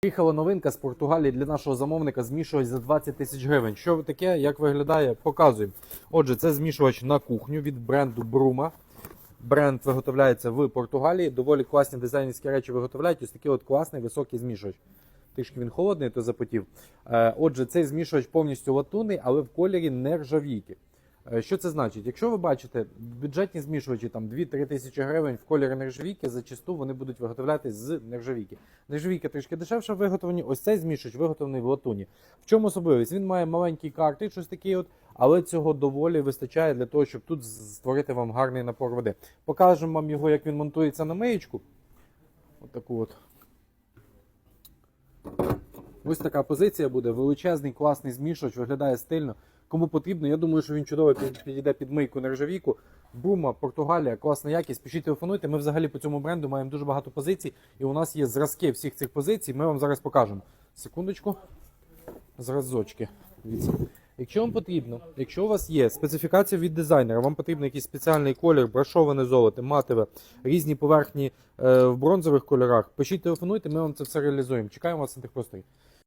Приїхала новинка з Португалії для нашого замовника змішувач за 20 тисяч гривень. Що таке, як виглядає, показуємо. Отже, це змішувач на кухню від бренду Bruma. Бренд виготовляється в Португалії. Доволі класні дизайнерські речі виготовляють. Ось такий от класний високий змішувач. Трішки він холодний, то запотів. Е, Отже, цей змішувач повністю латунний, але в кольорі нержавійки. Е, Що це значить? Якщо ви бачите бюджетні змішувачі там 2-3 тисячі гривень в кольорі нержавійки, зачасту вони будуть виготовлятись з нержавійки. Нержавійка трішки дешевше виготовлені. Ось цей змішувач виготовлений в латуні. В чому особливість? Він має маленький картридж, ось такий от, але цього доволі вистачає для того, щоб тут створити вам гарний напор води. Покажемо вам його, як він монтується на миєчку. Ось таку от. Ось така позиція буде. Величезний, класний змішувач, виглядає стильно. Кому потрібно, я думаю, що він чудово підійде під мийку нержавійку. Бума, Португалія, класна якість. Пишіть телефонуйте. Ми взагалі по цьому бренду маємо дуже багато позицій, і у нас є зразки всіх цих позицій. Ми вам зараз покажемо. Секундочку. Зразочки. Якщо вам потрібно, якщо у вас є специфікація від дизайнера, вам потрібен якийсь спеціальний колір, брашоване золото, матове, різні поверхні е, в бронзових кольорах, пишіть телефонуйте, ми вам це все реалізуємо. Чекаємо вас на тих просторі.